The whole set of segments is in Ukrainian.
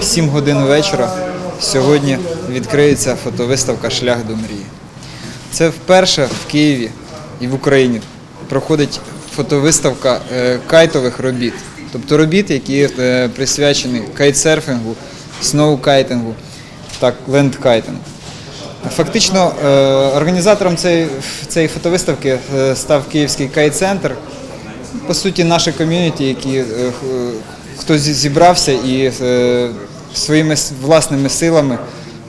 В 7 годин вечора сьогодні відкриється фотовиставка Шлях до мрії. Це вперше в Києві і в Україні проходить фотовиставка е, кайтових робіт, тобто робіт, які е, присвячені кайтсерфінгу, сноукайтингу та лендкайтингу. Фактично е, організатором цієї, фотовиставки став Київський кайт-центр. По суті, наше ком'юніті, які хто зібрався і е, своїми власними силами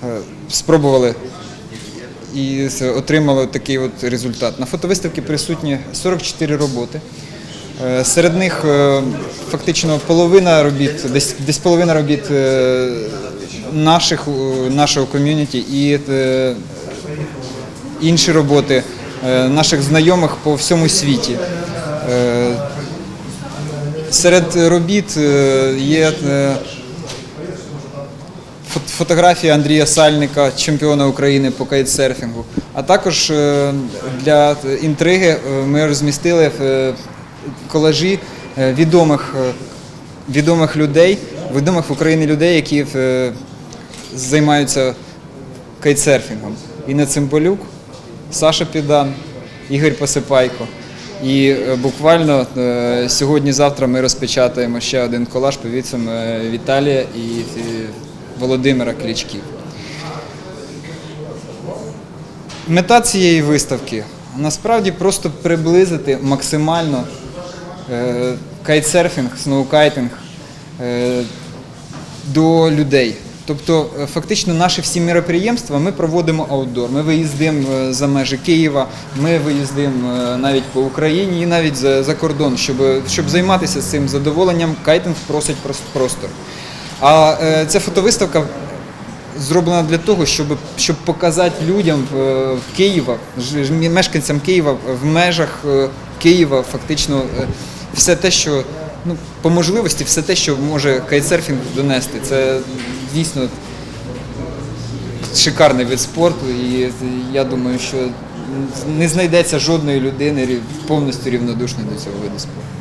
е, спробували і отримали такий от результат. На фотовиставці присутні 44 роботи. Е, Серед них фактично половина робіт, десь, десь половина робіт наших, нашого ком'юніті і інші роботи наших знайомих по всьому світі. Серед робіт е, є е, фотографія Андрія Сальника, чемпіона України по кайтсерфінгу. А також е, для інтриги ми розмістили колажі відомих, відомих людей, відомих в Україні людей, які займаються кайтсерфінгом. Інна Цимбалюк, Саша Підан, Ігор Посипайко. І е, буквально е, сьогодні-завтра ми розпечатаємо ще один колаж повіцем Віталія і е, Володимира Клічків. Мета цієї виставки насправді просто приблизити максимально е, кайтсерфінг, сноукайтинг е, до людей. Тобто, е, фактично, наші всі міроприємства ми проводимо аутдор. Ми виїздимо е, за межі Києва, ми виїздимо е, навіть по Україні і навіть за, за кордон, щоб, щоб займатися цим задоволенням. Кайтинг просить прос- простор. А е, ця фотовиставка зроблена для того, щоб, щоб показати людям е, Києва, ж- ж- мешканцям Києва в межах Києва фактично все те, що ну, по можливості, все те, що може кайтсерфінг донести. Це дійсно шикарний вид спорту, і я думаю, що не знайдеться жодної людини повністю рівнодушної до цього виду спорту.